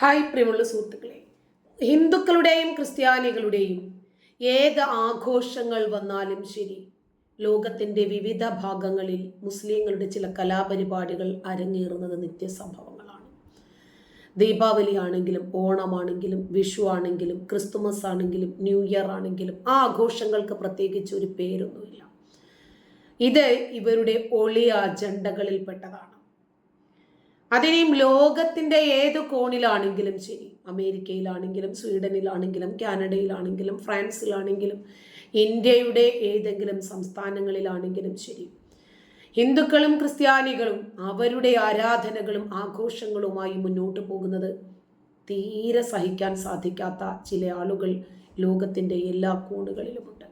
Hi പ്രിയമുള്ള സുഹൃത്തുക്കളെ. ഹിന്ദുക്കളുടെയും ക്രിസ്ത്യാനികളുടെയും ഏത് ആഘോഷങ്ങൾ വന്നാലും ശരി ലോകത്തിന്റെ വിവിധ ഭാഗങ്ങളിൽ മുസ്ലിങ്ങളുടെ ചില കലാപരിപാടികൾ അരങ്ങേറുന്നത് നിത്യസംഭവങ്ങളാണ്. ദീപാവലി ആണെങ്കിലും ഓണമാണെങ്കിലും വിഷു ആണെങ്കിലും ക്രിസ്തുമസ് ആണെങ്കിലും ന്യൂ ഇയർ ആണെങ്കിലും ആ ആഘോഷങ്ങൾക്ക് പ്രത്യേകിച്ച് ഒരു പേരൊന്നുമില്ല. ഇത് ഇവരുടെ ഒളി അജണ്ടകളിൽപ്പെട്ടതാണ്. അതിനെയും ലോകത്തിന്റെ ഏത് കോണിലാണെങ്കിലും ശരി. അമേരിക്കയിലാണെങ്കിലും സ്വീഡനിലാണെങ്കിലും കാനഡയിലാണെങ്കിലും ഫ്രാൻസിലാണെങ്കിലും ഇന്ത്യയുടെ ഏതെങ്കിലും സംസ്ഥാനങ്ങളിലാണെങ്കിലും ശരി. ഹിന്ദുക്കളും ക്രിസ്ത്യാനികളും അവരുടെ ആരാധനകളും ആഘോഷങ്ങളുമായി മുന്നോട്ട് പോകുന്നത് തീരെ സഹിക്കാൻ സാധിക്കാത്ത ചില ആളുകൾ ലോകത്തിന്റെ എല്ലാ കോണുകളിലുമുണ്ട്.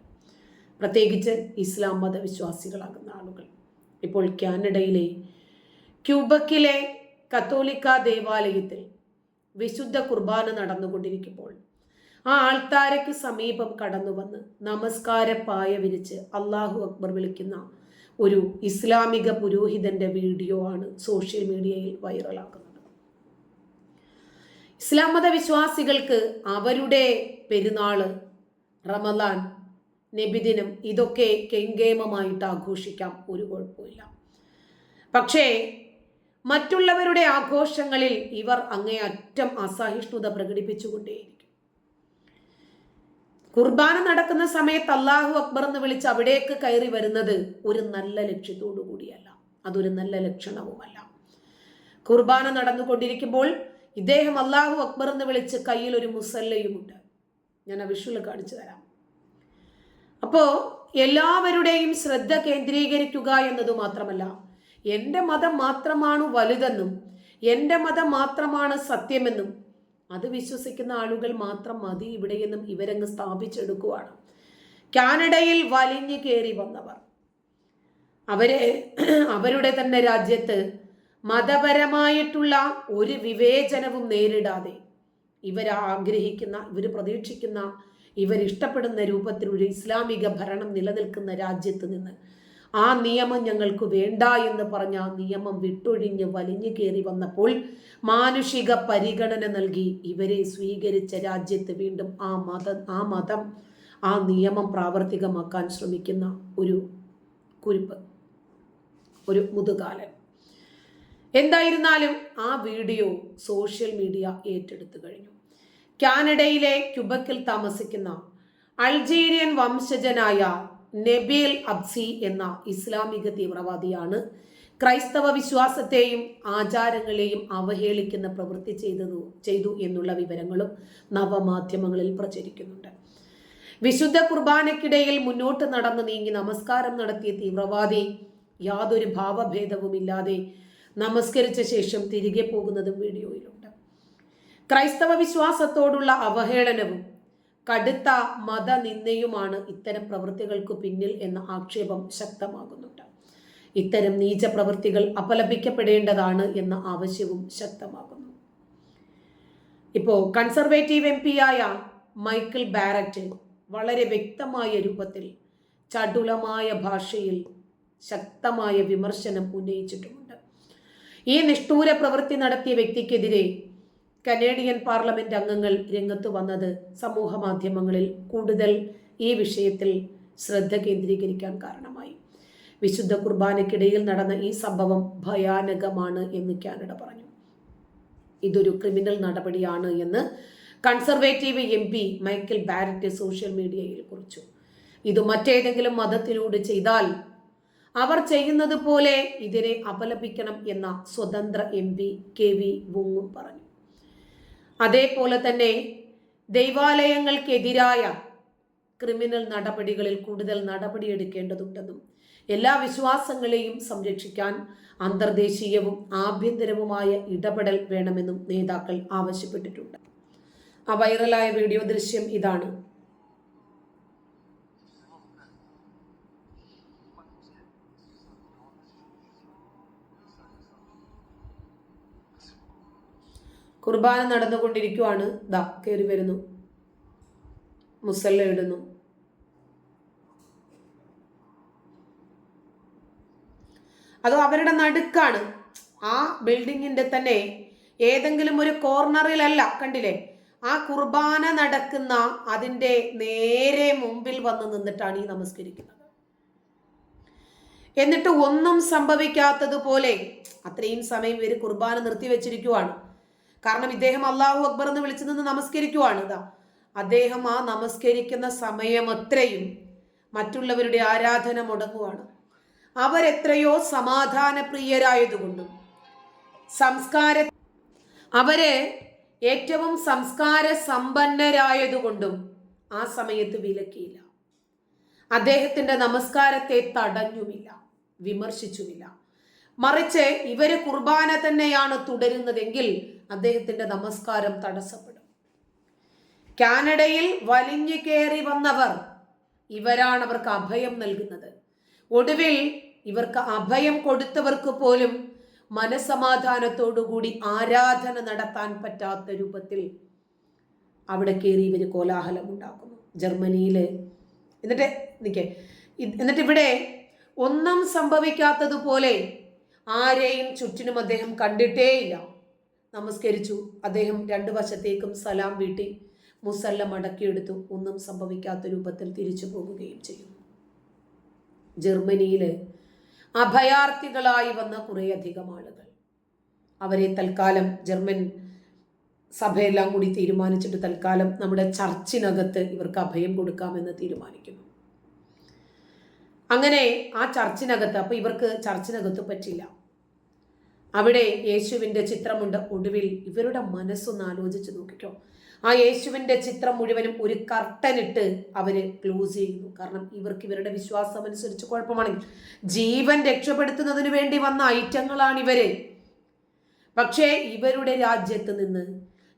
പ്രത്യേകിച്ച് ഇസ്ലാം മതവിശ്വാസികളാകുന്ന ആളുകൾ. ഇപ്പോൾ കാനഡയിലെ ക്യൂബക്കിലെ കത്തോലിക്ക ദേവാലയത്തിൽ വിശുദ്ധ കുർബാന നടന്നുകൊണ്ടിരിക്കുമ്പോൾ ആ ആൾത്താരയ്ക്ക് സമീപം കടന്നു വന്ന് നമസ്കാര പായ വിരിച്ച് അള്ളാഹു അക്ബർ വിളിക്കുന്ന ഒരു ഇസ്ലാമിക പുരോഹിതന്റെ വീഡിയോ ആണ് സോഷ്യൽ മീഡിയയിൽ വൈറലാക്കുന്നത്. ഇസ്ലാം മത വിശ്വാസികൾക്ക് അവരുടെ പെരുന്നാൾ റമദാൻ നബിദിനം ഇതൊക്കെ കെങ്കേമമായിട്ട് ആഘോഷിക്കാം ഒരു കുഴപ്പമില്ല പക്ഷേ മറ്റുള്ളവരുടെ ആഘോഷങ്ങളിൽ ഇവർ അങ്ങേയറ്റം അസഹിഷ്ണുത പ്രകടിപ്പിച്ചുകൊണ്ടേയിരിക്കും. കുർബാന നടക്കുന്ന സമയത്ത് അള്ളാഹു അക്ബർ എന്ന് വിളിച്ച് അവിടേക്ക് കയറി വരുന്നത് ഒരു നല്ല ലക്ഷ്യത്തോടു കൂടിയല്ല. അതൊരു നല്ല ലക്ഷണവുമല്ല. കുർബാന നടന്നുകൊണ്ടിരിക്കുമ്പോൾ ഇദ്ദേഹം അള്ളാഹു അക്ബർ എന്ന് വിളിച്ച് കയ്യിൽ ഒരു മുസല്ലയുമുണ്ട്. ഞാൻ ആ വിഷുവിൽ കാണിച്ചു തരാം. അപ്പോൾ എല്ലാവരുടെയും ശ്രദ്ധ കേന്ദ്രീകരിക്കുക എന്നത് മാത്രമല്ല എന്റെ മതം മാത്രമാണ് വലുതെന്നും എന്റെ മതം മാത്രമാണ് സത്യമെന്നും അത് വിശ്വസിക്കുന്ന ആളുകൾ മാത്രം മതി ഇവിടെയെന്നും ഇവരങ്ങ് സ്ഥാപിച്ചെടുക്കുവാണ്. കാനഡയിൽ വലിഞ്ഞു കയറി വന്നവർ. അവരെ അവരുടെ തന്നെ രാജ്യത്ത് മതപരമായിട്ടുള്ള ഒരു വിവേചനവും നേരിടാതെ ഇവർ ആഗ്രഹിക്കുന്ന ഇവർ പ്രതീക്ഷിക്കുന്ന ഇവരിഷ്ടപ്പെടുന്ന രൂപത്തിലുള്ള ഇസ്ലാമിക ഭരണം നിലനിൽക്കുന്ന രാജ്യത്ത് നിന്ന് ആ നിയമം ഞങ്ങൾക്ക് വേണ്ട എന്ന് പറഞ്ഞ ആ നിയമം വിട്ടൊഴിഞ്ഞ് വലിഞ്ഞു കയറി വന്നപ്പോൾ മാനുഷിക പരിഗണന നൽകി ഇവരെ സ്വീകരിച്ച രാജ്യത്ത് വീണ്ടും ആ മതം ആ മതം ആ നിയമം പ്രാവർത്തികമാക്കാൻ ശ്രമിക്കുന്ന ഒരു കുരിപ്പ് ഒരു മുതുകാലൻ. എന്തായിരുന്നാലും ആ വീഡിയോ സോഷ്യൽ മീഡിയ ഏറ്റെടുത്തു കഴിഞ്ഞു. കാനഡയിലെ ക്യുബക്കിൽ താമസിക്കുന്ന അൾജീരിയൻ വംശജനായ നെബീൽ അബ്സി എന്ന ഇസ്ലാമിക തീവ്രവാദിയാണ്. ക്രൈസ്തവ വിശ്വാസത്തെയും ആചാരങ്ങളെയും അവഹേളിക്കുന്ന പ്രവൃത്തി ചെയ്തതു ചെയ്തു എന്നുള്ള വിവരങ്ങളും നവമാധ്യമങ്ങളിൽ പ്രചരിക്കുന്നുണ്ട്. വിശുദ്ധ കുർബാനയ്ക്കിടയിൽ മുന്നോട്ട് നടന്നു നീങ്ങി നമസ്കാരം നടത്തിയ തീവ്രവാദി യാതൊരു ഭാവഭേദവുമില്ലാതെ നമസ്കരിച്ച ശേഷം തിരികെ പോകുന്നതും വീഡിയോയിലുണ്ട്. ക്രൈസ്തവ വിശ്വാസത്തോടുള്ള അവഹേളനവും കടുത്ത മതനിന്ദയുമാണ് ഇത്തരം പ്രവൃത്തികൾക്ക് പിന്നിൽ എന്ന ആക്ഷേപം ശക്തമാകുന്നുണ്ട്. ഇത്തരം നീച പ്രവൃത്തികൾ അപലപിക്കപ്പെടേണ്ടതാണ് എന്ന ആവശ്യവും ശക്തമാകുന്നു. ഇപ്പോൾ കൺസർവേറ്റീവ് എം ആയ മൈക്കിൾ ബാരറ്റ് വളരെ വ്യക്തമായ രൂപത്തിൽ ചടുലമായ ഭാഷയിൽ ശക്തമായ വിമർശനം ഉന്നയിച്ചിട്ടുമുണ്ട്. ഈ നിഷ്ഠൂര പ്രവൃത്തി നടത്തിയ വ്യക്തിക്കെതിരെ കനേഡിയൻ പാർലമെന്റ് അംഗങ്ങൾ രംഗത്ത് വന്നത് സമൂഹ മാധ്യമങ്ങളിൽ കൂടുതൽ ഈ വിഷയത്തിൽ ശ്രദ്ധ കേന്ദ്രീകരിക്കാൻ കാരണമായി. വിശുദ്ധ കുർബാനയ്ക്കിടയിൽ നടന്ന ഈ സംഭവം ഭയാനകമാണ് എന്ന് കാനഡ പറഞ്ഞു. ഇതൊരു ക്രിമിനൽ നടപടിയാണ് എന്ന് conservative M P Michael Barrett social മീഡിയയിൽ കുറിച്ചു. ഇത് മറ്റേതെങ്കിലും മതത്തിലൂടെ ചെയ്താൽ അവർ ചെയ്യുന്നത് പോലെ ഇതിനെ അപലപിക്കണം എന്ന സ്വതന്ത്ര എം പി കെ വി വുങ്ങും പറഞ്ഞു. അതേപോലെ തന്നെ ദൈവാലയങ്ങൾക്കെതിരായ ക്രിമിനൽ നടപടികളിൽ കൂടുതൽ നടപടിയെടുക്കേണ്ടതുണ്ടെന്നും എല്ലാ വിശ്വാസങ്ങളെയും സംരക്ഷിക്കാൻ അന്തർദേശീയവും ആഭ്യന്തരവുമായ ഇടപെടൽ വേണമെന്നും നേതാക്കൾ ആവശ്യപ്പെട്ടിട്ടുണ്ട്. ആ വൈറലായ വീഡിയോ ദൃശ്യം ഇതാണ്. കുർബാന നടന്നുകൊണ്ടിരിക്കുവാണ്. ദാ കയറി വരുന്നു. മുസല്ല ഇടുന്നു. അതോ അവരുടെ നടുക്കാണ്. ആ ബിൽഡിങ്ങിന്റെ തന്നെ ഏതെങ്കിലും ഒരു കോർണറിലല്ല കണ്ടില്ലേ? ആ കുർബാന നടക്കുന്ന അതിന്റെ നേരെ മുമ്പിൽ വന്ന് നിന്നിട്ടാണ് ഈ നമസ്കരിക്കുന്നത്. എന്നിട്ട് ഒന്നും സംഭവിക്കാത്തതുപോലെ അത്രയും സമയം ഇവർ കുർബാന നിർത്തിവെച്ചിരിക്കുവാണ്. കാരണം ഇദ്ദേഹം അള്ളാഹു അക്ബർ എന്ന് വിളിച്ചു നിന്ന് നമസ്കരിക്കുവാണ്. ഇതാ അദ്ദേഹം ആ നമസ്കരിക്കുന്ന സമയം അത്രയും മറ്റുള്ളവരുടെ ആരാധന മുടങ്ങുവാണ്. അവരെത്രയോ സമാധാന പ്രിയരായതുകൊണ്ടും സംസ്കാര അവർ ഏറ്റവും സംസ്കാര സമ്പന്നരായതുകൊണ്ടും ആ സമയത്ത് വിലക്കിയില്ല. അദ്ദേഹത്തിന്റെ നമസ്കാരത്തെ തടഞ്ഞുമില്ല വിമർശിച്ചുമില്ല. മറിച്ച് ഇവർ കുർബാന തന്നെയാണ് തുടരുന്നതെങ്കിൽ അദ്ദേഹത്തിന്റെ നമസ്കാരം തടസ്സപ്പെടും. കാനഡയിൽ വലിഞ്ഞു കയറി വന്നവർ ഇവരാണ് അവർക്ക് അഭയം നൽകുന്നത്. ഒടുവിൽ ഇവർക്ക് അഭയം കൊടുത്തവർക്ക് പോലും മനസമാധാനത്തോടുകൂടി ആരാധന നടത്താൻ പറ്റാത്ത രൂപത്തിൽ അവിടെ കയറി ഇവർ കോലാഹലം ഉണ്ടാക്കുന്നു. ജർമ്മനിയിൽ എന്നിട്ട് നിൽക്കേ എന്നിട്ട് ഇവിടെ ഒന്നും സംഭവിക്കാത്തതുപോലെ ആരെയും ചുറ്റിനും അദ്ദേഹം കണ്ടിട്ടേയില്ല. നമസ്കരിച്ചു. അദ്ദേഹം രണ്ടു വശത്തേക്കും സലാം വീട്ടി മുസല്ല മടക്കിയെടുത്തു. ഒന്നും സംഭവിക്കാത്ത രൂപത്തിൽ തിരിച്ചു പോകുകയും ചെയ്യും. ജർമ്മനിയിലെ അഭയാർത്ഥികളായി വന്ന കുറേയധികം ആളുകൾ. അവരെ തൽക്കാലം ജർമ്മൻ സഭയെല്ലാം കൂടി തീരുമാനിച്ചിട്ട് തൽക്കാലം നമ്മുടെ ചർച്ചിനകത്ത് ഇവർക്ക് അഭയം കൊടുക്കാമെന്ന് തീരുമാനിക്കുന്നു. അങ്ങനെ ആ ചർച്ചിനകത്ത് അപ്പോൾ ഇവർക്ക് ചർച്ചിനകത്ത് പറ്റില്ല. അവിടെ യേശുവിന്റെ ചിത്രമുണ്ട്. ഒടുവിൽ ഇവരുടെ മനസ്സൊന്ന് ആലോചിച്ച് നോക്കിക്കോ ആ യേശുവിന്റെ ചിത്രം മുഴുവനും ഒരു കർട്ടനിട്ട് അവർ ക്ലോസ് ചെയ്യുന്നു. കാരണം ഇവർക്ക് ഇവരുടെ വിശ്വാസം അനുസരിച്ച് കുഴപ്പമാണെങ്കിൽ ജീവൻ രക്ഷപ്പെടുത്തുന്നതിന് വേണ്ടി വന്ന ഐറ്റങ്ങളാണ് ഇവർ. പക്ഷേ ഇവരുടെ രാജ്യത്ത് നിന്ന്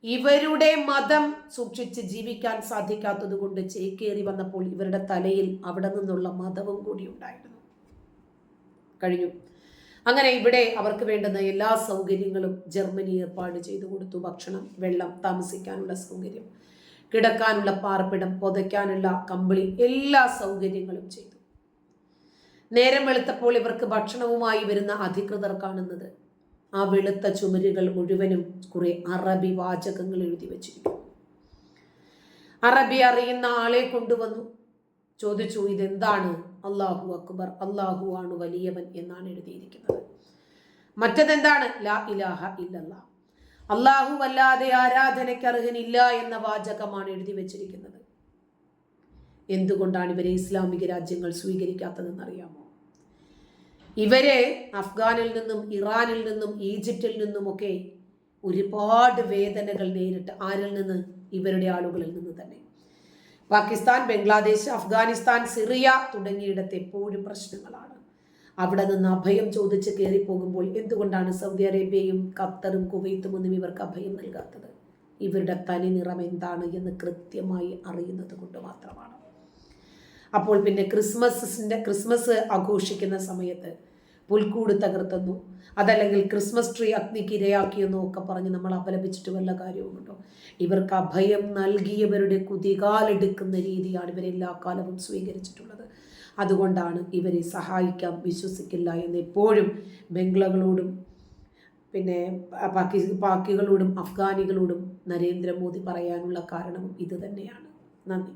ഇവരുടെ മതം സൂക്ഷിച്ച് ജീവിക്കാൻ സാധിക്കാത്തത് കൊണ്ട് ചേക്കേറി വന്നപ്പോൾ ഇവരുടെ തലയിൽ അവിടെ നിന്നുള്ള മതവും കൂടി ഉണ്ടായിരുന്നു. കഴിഞ്ഞു. അങ്ങനെ ഇവിടെ അവർക്ക് വേണ്ടുന്ന എല്ലാ സൗകര്യങ്ങളും ജർമ്മനി ഏർപ്പാട് ചെയ്തു കൊടുത്തു. ഭക്ഷണം വെള്ളം താമസിക്കാനുള്ള സൗകര്യം കിടക്കാനുള്ള പാർപ്പിടം പുതയ്ക്കാനുള്ള കമ്പിളി എല്ലാ സൗകര്യങ്ങളും ചെയ്തു. നേരം വെളുത്തപ്പോൾ ഇവർക്ക് ഭക്ഷണവുമായി വരുന്ന അധികൃതർ കാണുന്നത് ആ വെളുത്ത ചുമരുകൾ മുഴുവനും കുറെ അറബി വാചകങ്ങൾ എഴുതി വച്ചിരിക്കുന്നു. അറബി അറിയുന്ന ആളെ കൊണ്ടുവന്നു. ചോദിച്ചു ഇതെന്താണ്? അള്ളാഹു അക്ബർ അള്ളാഹു ആണ് വലിയവൻ എന്നാണ് എഴുതിയിരിക്കുന്നത്. മറ്റതെന്താണ്? ലാ ഇലാഹ ഇല്ലല്ല. അള്ളാഹു വല്ലാതെ ആരാധനയ്ക്ക് അർഹനില്ല എന്ന വാചകമാണ് എഴുതി വെച്ചിരിക്കുന്നത്. എന്തുകൊണ്ടാണ് ഇവരെ ഇസ്ലാമിക രാജ്യങ്ങൾ സ്വീകരിക്കാത്തതെന്ന് അറിയാമോ ഇവരെ അഫ്ഗാനിൽ നിന്നും ഇറാനിൽ നിന്നും ഈജിപ്തിൽ നിന്നുമൊക്കെ ഒരുപാട് വേദനകൾ നേരിട്ട് ആരിൽ നിന്ന്? ഇവരുടെ ആളുകളിൽ നിന്ന് തന്നെ. പാകിസ്ഥാൻ ബംഗ്ലാദേശ് അഫ്ഗാനിസ്ഥാൻ സിറിയ തുടങ്ങിയിടത്ത് എപ്പോഴും പ്രശ്നങ്ങളാണ്. അവിടെ നിന്ന് അഭയം ചോദിച്ച് കയറിപ്പോകുമ്പോൾ എന്തുകൊണ്ടാണ് സൗദി അറേബ്യയും ഖത്തറും കുവൈത്തും ഒന്നും ഇവർക്ക് അഭയം നൽകാത്തത്? ഇവരുടെ തനി നിറം എന്താണ് എന്ന് കൃത്യമായി അറിയുന്നത് കൊണ്ട് മാത്രമാണ്. അപ്പോൾ പിന്നെ ക്രിസ്മസിന്റെ ക്രിസ്മസ് ആഘോഷിക്കുന്ന സമയത്ത് പുൽക്കൂട് തകർത്തെന്നു. അതല്ലെങ്കിൽ ക്രിസ്മസ് ട്രീ അഗ്നിക്ക് ഇരയാക്കിയെന്നോ ഒക്കെ പറഞ്ഞ് നമ്മൾ അപലപിച്ചിട്ട് വല്ല കാര്യവുമുണ്ടോ ഇവർക്ക് അഭയം നൽകിയവരുടെ കുതികാലെടുക്കുന്ന രീതിയാണ് ഇവരെല്ലാ കാലവും സ്വീകരിച്ചിട്ടുള്ളത്. അതുകൊണ്ടാണ് ഇവരെ സഹായിക്കാം വിശ്വസിക്കില്ല എന്ന് എപ്പോഴും ബംഗ്ലകളോടും പിന്നെ പാക്കി പാക്കികളോടും അഫ്ഗാനികളോടും നരേന്ദ്രമോദി പറയാനുള്ള കാരണവും ഇത് തന്നെയാണ്. നന്ദി.